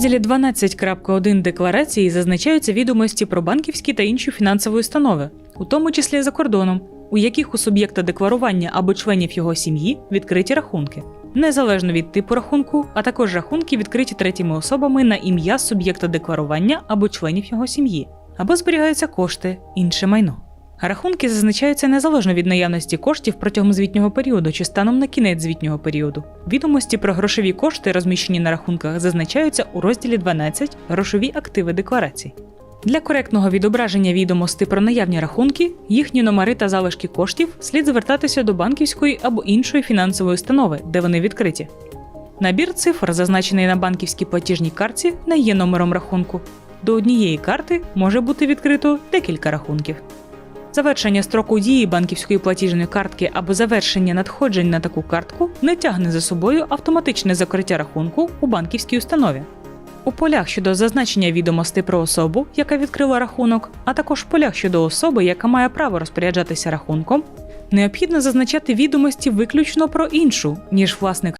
розділі 12.1 декларації зазначаються відомості про банківські та інші фінансові установи, у тому числі за кордоном, у яких у суб'єкта декларування або членів його сім'ї відкриті рахунки, незалежно від типу рахунку, а також рахунки відкриті третіми особами на ім'я суб'єкта декларування або членів його сім'ї, або зберігаються кошти, інше майно. Рахунки зазначаються незалежно від наявності коштів протягом звітнього періоду чи станом на кінець звітнього періоду. Відомості про грошові кошти, розміщені на рахунках, зазначаються у розділі 12 Грошові активи декларацій. Для коректного відображення відомостей про наявні рахунки, їхні номери та залишки коштів слід звертатися до банківської або іншої фінансової установи, де вони відкриті. Набір цифр, зазначений на банківській платіжній картці, не є номером рахунку. До однієї карти може бути відкрито декілька рахунків. Завершення строку дії банківської платіжної картки або завершення надходжень на таку картку не тягне за собою автоматичне закриття рахунку у банківській установі. У полях щодо зазначення відомостей про особу, яка відкрила рахунок, а також полях щодо особи, яка має право розпоряджатися рахунком, необхідно зазначати відомості виключно про іншу, ніж власник.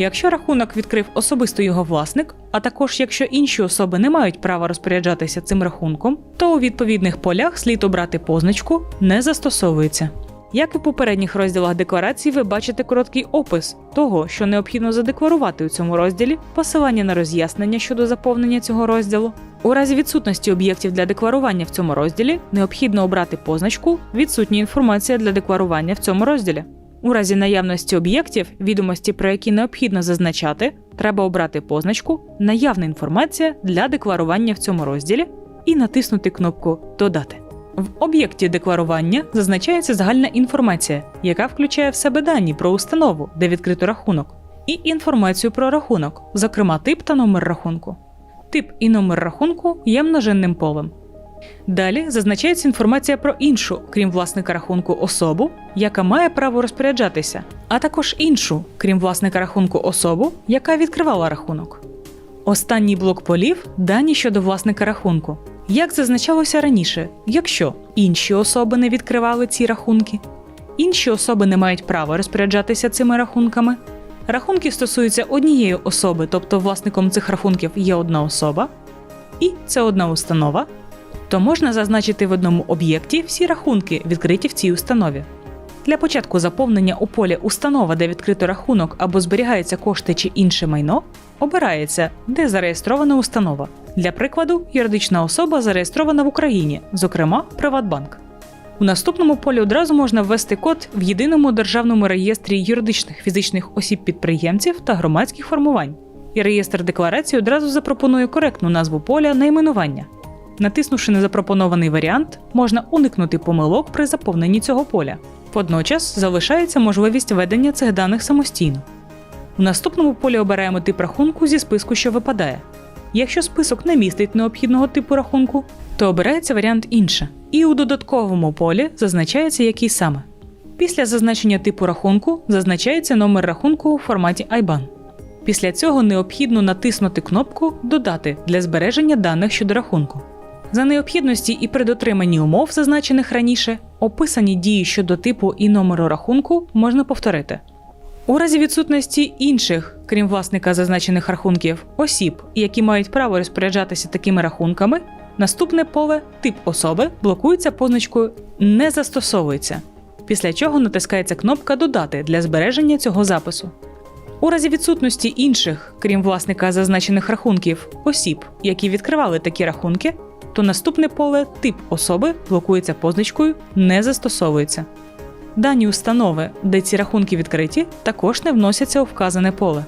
Якщо рахунок відкрив особисто його власник, а також якщо інші особи не мають права розпоряджатися цим рахунком, то у відповідних полях слід обрати позначку не застосовується. Як і в попередніх розділах декларації, ви бачите короткий опис того, що необхідно задекларувати у цьому розділі, посилання на роз'яснення щодо заповнення цього розділу. У разі відсутності об'єктів для декларування в цьому розділі необхідно обрати позначку Відсутня інформація для декларування в цьому розділі. У разі наявності об'єктів, відомості про які необхідно зазначати, треба обрати позначку Наявна інформація для декларування в цьому розділі і натиснути кнопку Додати. В об'єкті декларування зазначається загальна інформація, яка включає в себе дані про установу, де відкрито рахунок, і інформацію про рахунок, зокрема тип та номер рахунку. Тип і номер рахунку є множинним полем. Далі зазначається інформація про іншу, крім власника рахунку, особу, яка має право розпоряджатися, а також іншу, крім власника рахунку, особу, яка відкривала рахунок. Останній блок полів дані щодо власника рахунку. Як зазначалося раніше, якщо інші особи не відкривали ці рахунки, інші особи не мають права розпоряджатися цими рахунками. Рахунки стосуються однієї особи, тобто власником цих рахунків є одна особа, і це одна установа, то можна зазначити в одному об'єкті всі рахунки, відкриті в цій установі. Для початку заповнення у полі установа, де відкрито рахунок або зберігаються кошти чи інше майно, обирається, де зареєстрована установа. Для прикладу, юридична особа зареєстрована в Україні, зокрема Приватбанк. У наступному полі одразу можна ввести код в єдиному державному реєстрі юридичних фізичних осіб-підприємців та громадських формувань. І реєстр декларації одразу запропонує коректну назву поля найменування. Натиснувши на запропонований варіант, можна уникнути помилок при заповненні цього поля. Водночас залишається можливість введення цих даних самостійно. У наступному полі обираємо тип рахунку зі списку, що випадає. Якщо список не містить необхідного типу рахунку, то обирається варіант інше. І у додатковому полі зазначається який саме. Після зазначення типу рахунку зазначається номер рахунку у форматі IBAN. Після цього необхідно натиснути кнопку Додати для збереження даних щодо рахунку. За необхідності і при дотриманні умов, зазначених раніше, описані дії щодо типу і номеру рахунку можна повторити. У разі відсутності інших, крім власника зазначених рахунків, осіб, які мають право розпоряджатися такими рахунками, наступне поле тип особи блокується позначкою Не застосовується, після чого натискається кнопка Додати для збереження цього запису. У разі відсутності інших, крім власника зазначених рахунків, осіб, які відкривали такі рахунки, то наступне поле тип особи блокується позначкою Не застосовується. Дані установи, де ці рахунки відкриті, також не вносяться у вказане поле.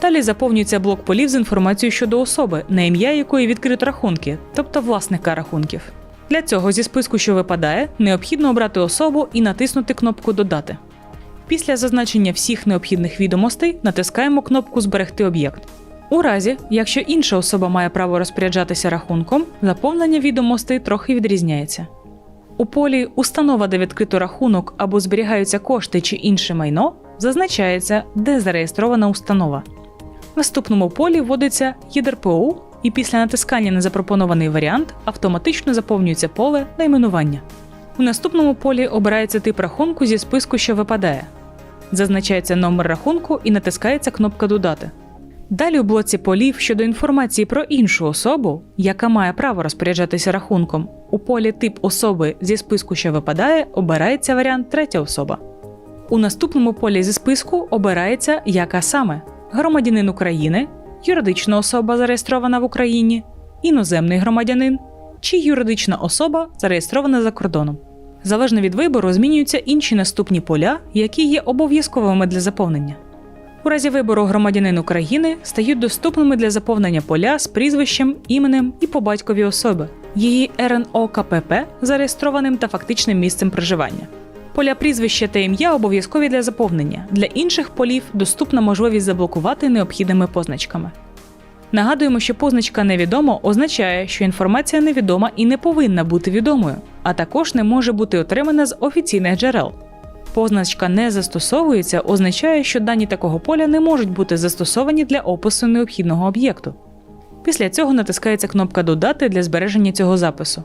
Далі заповнюється блок полів з інформацією щодо особи, на ім'я якої відкрито рахунки, тобто власника рахунків. Для цього зі списку, що випадає, необхідно обрати особу і натиснути кнопку Додати. Після зазначення всіх необхідних відомостей натискаємо кнопку Зберегти об'єкт. У разі, якщо інша особа має право розпоряджатися рахунком, заповнення відомостей трохи відрізняється. У полі Установа, де відкрито рахунок або зберігаються кошти чи інше майно, зазначається, де зареєстрована установа. В наступному полі вводиться ЄДРПО, і після натискання на запропонований варіант автоматично заповнюється поле найменування. У наступному полі обирається тип рахунку зі списку, що випадає. Зазначається номер рахунку і натискається кнопка Додати. Далі у блоці полів щодо інформації про іншу особу, яка має право розпоряджатися рахунком, у полі тип особи зі списку, що випадає, обирається варіант третя особа. У наступному полі зі списку обирається яка саме громадянин України, юридична особа зареєстрована в Україні, іноземний громадянин чи юридична особа зареєстрована за кордоном. Залежно від вибору змінюються інші наступні поля, які є обов'язковими для заповнення. У разі вибору громадянин України стають доступними для заповнення поля з прізвищем, іменем і по батькові особи, її РНО КПП зареєстрованим та фактичним місцем проживання. Поля прізвища та ім'я обов'язкові для заповнення. Для інших полів доступна можливість заблокувати необхідними позначками. Нагадуємо, що позначка невідомо означає, що інформація невідома і не повинна бути відомою, а також не може бути отримана з офіційних джерел. Позначка не застосовується означає, що дані такого поля не можуть бути застосовані для опису необхідного об'єкту. Після цього натискається кнопка Додати для збереження цього запису.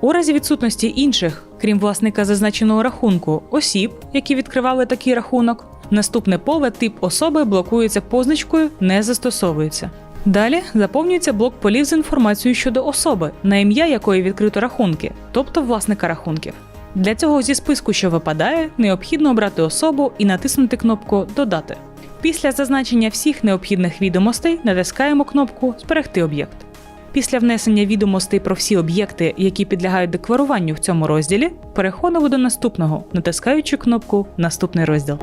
У разі відсутності інших, крім власника зазначеного рахунку, осіб, які відкривали такий рахунок, наступне поле тип особи блокується позначкою Не застосовується. Далі заповнюється блок полів з інформацією щодо особи, на ім'я якої відкрито рахунки, тобто власника рахунків. Для цього зі списку, що випадає, необхідно обрати особу і натиснути кнопку Додати. Після зазначення всіх необхідних відомостей натискаємо кнопку Зберегти об'єкт. Після внесення відомостей про всі об'єкти, які підлягають декларуванню в цьому розділі, переходимо до наступного, натискаючи кнопку Наступний розділ.